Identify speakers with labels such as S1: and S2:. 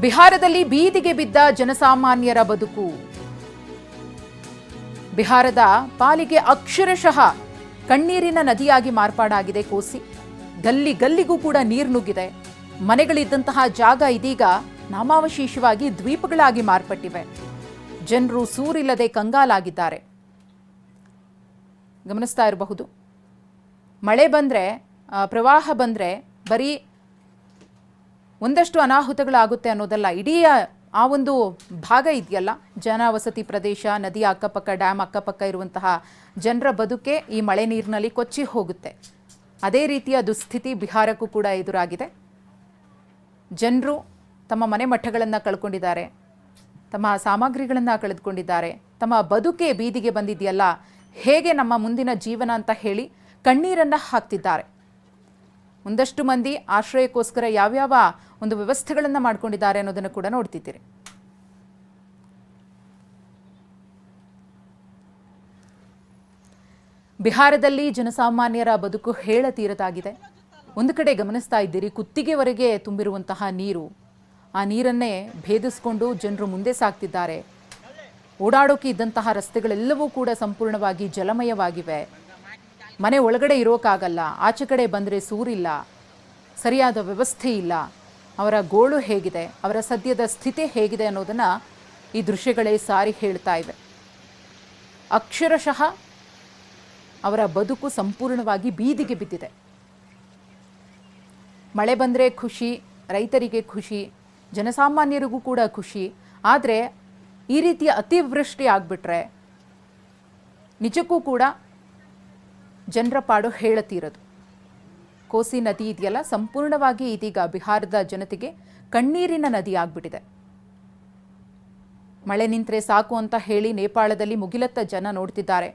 S1: ಬಿಹಾರದಲ್ಲಿ ಬೀದಿಗೆ ಬಿದ್ದ ಜನಸಾಮಾನ್ಯರ ಬದುಕು. ಬಿಹಾರದ ಪಾಲಿಗೆ ಅಕ್ಷರಶಃ ಕಣ್ಣೀರಿನ ನದಿಯಾಗಿ ಮಾರ್ಪಾಡಾಗಿದೆ ಕೋಸಿ. ಗಲ್ಲಿ ಗಲ್ಲಿಗೂ ಕೂಡ ನೀರು ನುಗ್ಗಿದೆ. ಮನೆಗಳಿದ್ದಂತಹ ಜಾಗ ಇದೀಗ ನಾಮಾವಶೇಷವಾಗಿ ದ್ವೀಪಗಳಾಗಿ ಮಾರ್ಪಟ್ಟಿವೆ. ಜನರು ಸೂರಿಲ್ಲದೆ ಕಂಗಾಲಾಗಿದ್ದಾರೆ. ಗಮನಿಸ್ತಾ ಇರಬಹುದು. ಮಳೆ ಬಂದರೆ ಪ್ರವಾಹ ಬಂದರೆ ಬರೀ ಒಂದಷ್ಟು ಅನಾಹುತಗಳಾಗುತ್ತೆ ಅನ್ನೋದಲ್ಲ, ಇಡೀ ಆ ಒಂದು ಭಾಗ ಇದೆಯಲ್ಲ? ಜನವಸತಿ ಪ್ರದೇಶ ನದಿಯ ಅಕ್ಕಪಕ್ಕ, ಡ್ಯಾಮ್ ಅಕ್ಕಪಕ್ಕ ಇರುವಂತಹ ಜನರ ಬದುಕೆ ಈ ಮಳೆ ನೀರಿನಲ್ಲಿ ಕೊಚ್ಚಿ ಹೋಗುತ್ತೆ. ಅದೇ ರೀತಿಯ ದುಸ್ಥಿತಿ ಬಿಹಾರಕ್ಕೂ ಕೂಡ ಎದುರಾಗಿದೆ. ಜನರು ತಮ್ಮ ಮನೆ ಮಠಗಳನ್ನು ಕಳ್ಕೊಂಡಿದ್ದಾರೆ, ತಮ್ಮ ಸಾಮಗ್ರಿಗಳನ್ನು ಕಳೆದುಕೊಂಡಿದ್ದಾರೆ, ತಮ್ಮ ಬದುಕೆ ಬೀದಿಗೆ ಬಂದಿದೆಯಲ್ಲ, ಹೇಗೆ ನಮ್ಮ ಮುಂದಿನ ಜೀವನ ಅಂತ ಹೇಳಿ ಕಣ್ಣೀರನ್ನು ಹಾಕ್ತಿದ್ದಾರೆ. ಒಂದಷ್ಟು ಮಂದಿ ಆಶ್ರಯಕ್ಕೋಸ್ಕರ ಯಾವ್ಯಾವ ಒಂದು ವ್ಯವಸ್ಥೆಗಳನ್ನು ಮಾಡ್ಕೊಂಡಿದ್ದಾರೆ ಅನ್ನೋದನ್ನು ಕೂಡ ನೋಡ್ತಿದ್ದೀರಿ. ಬಿಹಾರದಲ್ಲಿ ಜನಸಾಮಾನ್ಯರ ಬದುಕು ಹೇಳತೀರದಾಗಿದೆ ಒಂದು ಕಡೆ ಗಮನಿಸ್ತಾ ಇದ್ದೀರಿ, ಕುತ್ತಿಗೆವರೆಗೆ ತುಂಬಿರುವಂತಹ ನೀರು. ಆ ನೀರನ್ನೇ ಭೇದಿಸ್ಕೊಂಡು ಜನರು ಮುಂದೆ ಸಾಗ್ತಿದ್ದಾರೆ ಓಡಾಡೋಕೆ ಇದ್ದಂತಹ ರಸ್ತೆಗಳೆಲ್ಲವೂ ಕೂಡ ಸಂಪೂರ್ಣವಾಗಿ ಜಲಮಯವಾಗಿವೆ. ಮನೆ ಒಳಗಡೆ ಇರೋಕ್ಕಾಗಲ್ಲ ಆಚೆ ಕಡೆ ಬಂದರೆ ಸೂರಿಲ್ಲ, ಸರಿಯಾದ ವ್ಯವಸ್ಥೆ ಇಲ್ಲ. ಅವರ ಗೋಳು ಹೇಗಿದೆ, ಅವರ ಸದ್ಯದ ಸ್ಥಿತಿ ಹೇಗಿದೆ ಅನ್ನೋದನ್ನು ಈ ದೃಶ್ಯಗಳೇ ಸಾರಿ ಹೇಳ್ತಾ ಇವೆ. ಅಕ್ಷರಶಃ ಅವರ ಬದುಕು ಸಂಪೂರ್ಣವಾಗಿ ಬೀದಿಗೆ ಬಿದ್ದಿದೆ. ಮಳೆ ಬಂದರೆ ಖುಷಿ, ರೈತರಿಗೆ ಖುಷಿ, ಜನಸಾಮಾನ್ಯರಿಗೂ ಕೂಡ ಖುಷಿ. ಆದರೆ ಈ ರೀತಿಯ ಅತಿವೃಷ್ಟಿ ಆಗಿಬಿಟ್ರೆ ನಿಜಕ್ಕೂ ಕೂಡ ಜನರ ಪಾಡು ಹೇಳತೀರದು. ಕೋಸಿ ನದಿ ಇದೆಯಲ್ಲ, ಸಂಪೂರ್ಣವಾಗಿ ಇದೀಗ ಬಿಹಾರದ ಜನತೆಗೆ ಕಣ್ಣೀರಿನ ನದಿ ಆಗ್ಬಿಟ್ಟಿದೆ. ಮಳೆ ನಿಂತರೆ ಸಾಕು ಅಂತ ಹೇಳಿ ನೇಪಾಳದಲ್ಲಿ ಮುಗಿಲತ್ತ ಜನ ನೋಡ್ತಿದ್ದಾರೆ.